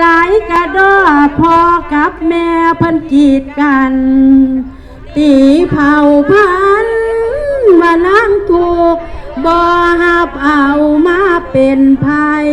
หลายกระดอพ่อกับแม่พันกีดกัน ตีเผาพันว่าล้างถูกบ่หับเอามาเป็นภัย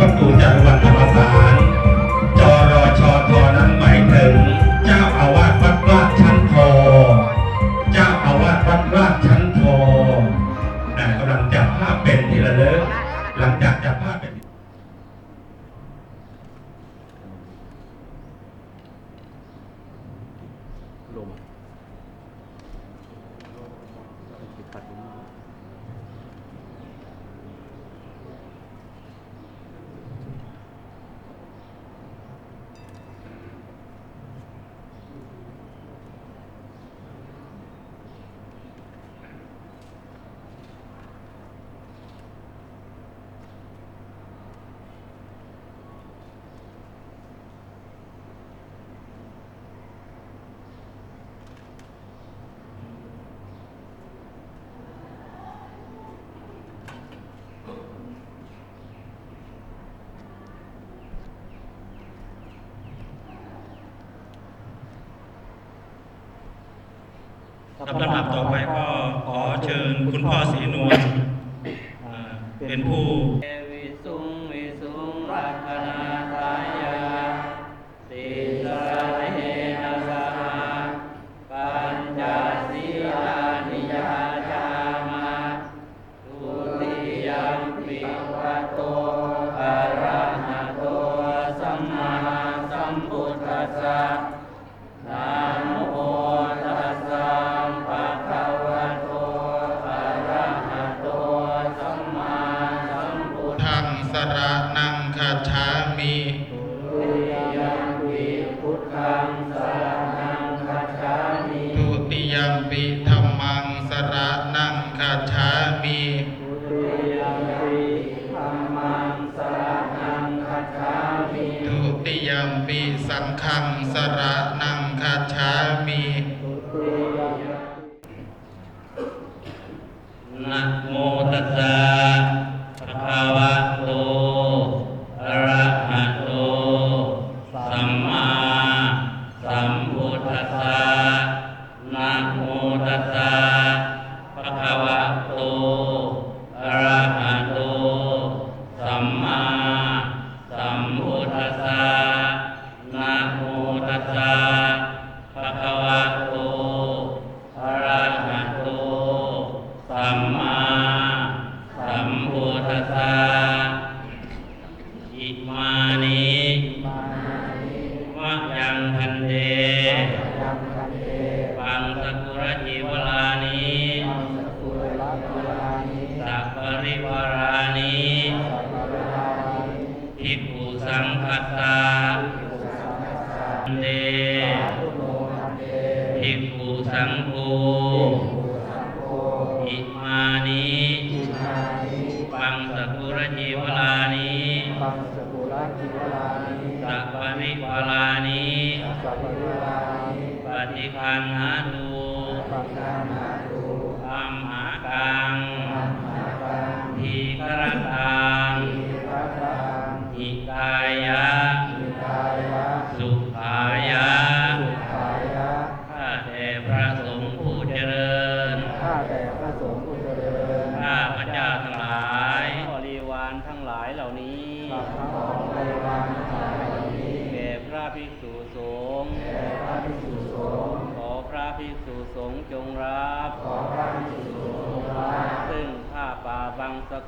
ต้นตูจากวัน ลำดับต่อไปก็ขอเชิญคุณพ่อศรีนวล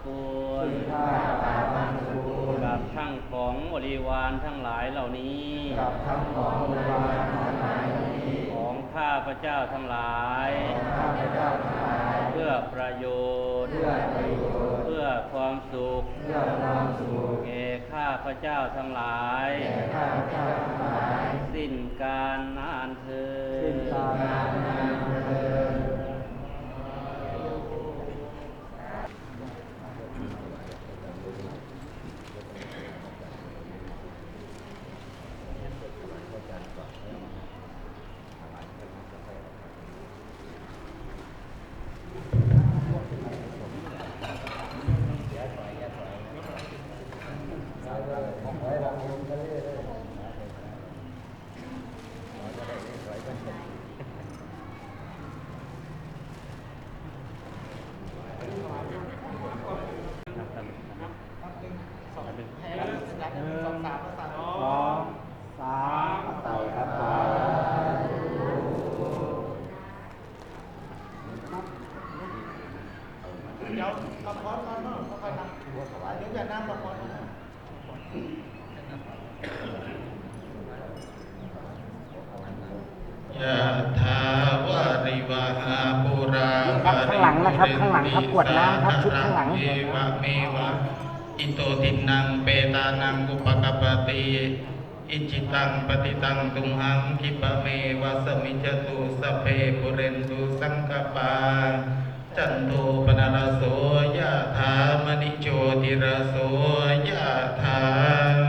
กุลกับทั้งของบริวารทั้งหลายเหล่านี้ กับทั้งของบริวารทั้งหลายเหล่านี้ ของข้าพระเจ้าทั้งหลาย ของข้าพระเจ้าทั้งหลาย เพื่อประโยชน์ เพื่อประโยชน์ เพื่อความสุข เพื่อความสุขแก่ข้าพระเจ้าทั้งหลายแก่ข้าพระเจ้าทั้งหลาย สิ้นการนานเธอสิ้นการนาน ครับข้างหลังครับกวดน้ำครับชุดข้างหลังเอวะเมวะอิโตทินังเปตานังอุปกปปติอิจิตังปฏิตังตุมหังคิปะเมวะสมิจจตุสพเพปุเรนตุสังกปาจันโทปนรสโสยะถามณิโชติรสโสยะถา